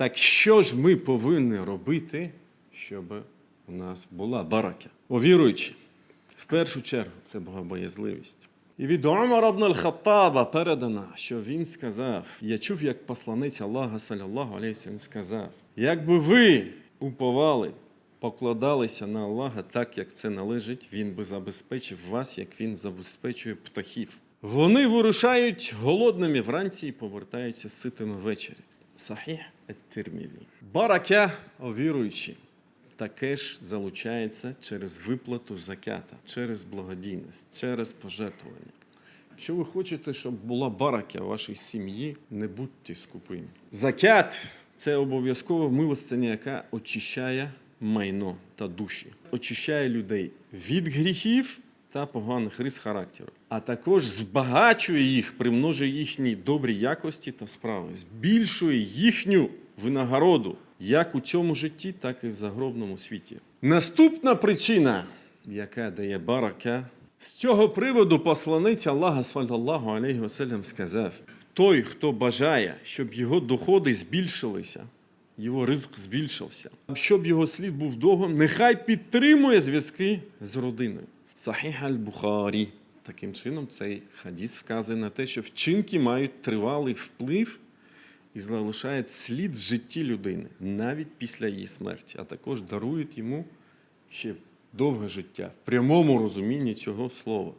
Так що ж ми повинні робити, щоб у нас була барака? О в першу чергу це богобоязливість. І від Умара аль-Хаттаба передано, що він сказав: Я чув, як посланець Аллаха, саллаллаху алейхи сказав: якби ви уповали, покладалися на Аллаха так, як це належить, він би забезпечив вас, як він забезпечує птахів. Вони вирушають голодними вранці і повертаються ситими ввечері. Сахіх ет-Тирмізі. Барака, о віруючі, таке ж залучається через виплату закята, через благодійність, через пожертвування. Якщо ви хочете, щоб була барака в вашій сім'ї, не будьте скупими. Закят це обов'язкова милостиня, яка очищає майно та душі, очищає людей від гріхів та поганих рис характеру, а також збагачує їх, примножує їхні добрі якості та справи, збільшує їхню винагороду як у цьому житті, так і в загробному світі. Наступна причина, яка дає барака, з цього приводу посланець Аллаха саллаллаху алейхи васелям сказав: той, хто бажає, щоб його доходи збільшилися, його ризик збільшився, щоб його слід був довгим, нехай підтримує зв'язки з родиною. Сахіх аль-Бухарі. Таким чином, цей хадіс вказує на те, що вчинки мають тривалий вплив і залишають слід в житті людини навіть після її смерті, а також дарують йому ще довге життя в прямому розумінні цього слова.